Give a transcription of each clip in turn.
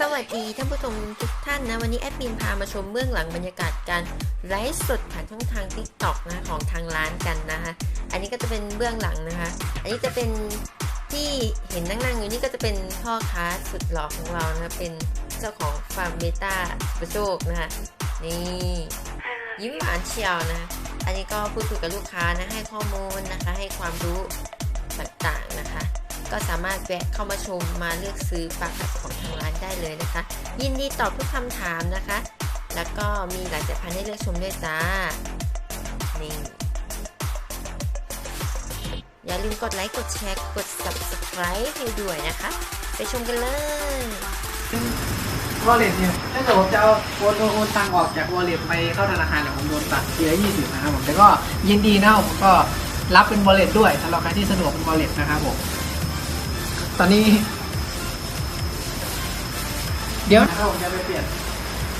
สวัสดีท่านผู้ชมทุกท่านนะ วันนี้แอดมินพามาชมเบื้องหลังบรรยากาศการไลฟ์สดผ่านช่องทาง t ิ k t o k นะของทางร้านกันนะคะ อันนี้ก็จะเป็นเบื้องหลังนะคะ อันนี้จะเป็นที่เห็นนั่งๆอยู่นี่ก็จะเป็นพ่อค้าสุดหล่อของเรานะคะเป็นเจ้าของฟาร์มเบต้าประโชคนะคะนี่ยิ้มหวานเชียวนะ อันนี้ก็พูดคุยกับลูกค้านะให้ข้อมูลนะคะ ให้ความรู้ต่างๆ ก็สามารถแวะเข้ามาชมมาเลือกซื้อปลากัดของทางร้านได้เลยนะคะ ยินดีตอบทุกคำถามนะคะ แล้วก็มีหลายสายพันธุ์ให้เลือกชมด้วยจ้านี่อย่าลืมกดไลค์กดแชร์กด subscribe ให้ด้วยนะคะ ไปชมกันเลย วอลเล็ตเนี่ยถ้าเกิดผมจะเอาโอนโอนโอนตังออกจากวอลเล็ตไปเข้าธนาคารเนี่ยผมโดนตัดทีละยี่สิบนะครับผมแต่ก็ยินดีนะผมก็รับเป็นวอลเล็ตด้วยสำหรับใครที่สะดวกเป็นวอลเล็ตนะครับผม ตอนนี้ เดี๋ยวนะครับผมจะไปเปลี่ยน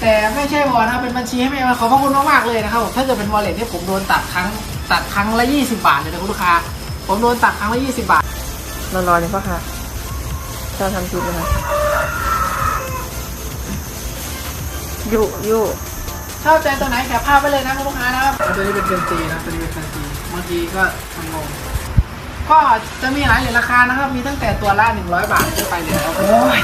แต่ไม่ใช่วอลนะครับเป็นบัญชีให้แม่มาขอบพระคุณมากๆเลยนะครับผมถ้าเกิดเป็นวอลเล็ตที่ยผมโดนตัดครั้งตัดครั้งละยี่สิบาทเลยนะคุณลูกค้า ผมโดนตัดครั้งละยี่สิบาทรอรอเลยพ่อค่ะเราทำคลิปนะคะอยู่อยู่ชอบใจตัวไหนแคปภาพไปเลยนะคุณลูกค้านะครับตัวนี้เป็นเซนซีนะตัวนี้เป็นเซนซีบางทีก็ทำงง ก็จะมีหลายเหรียราคานะครับ มีตั้งแต่ตัวละ100 บาทขึ้นไปเลยครับ โอ้ย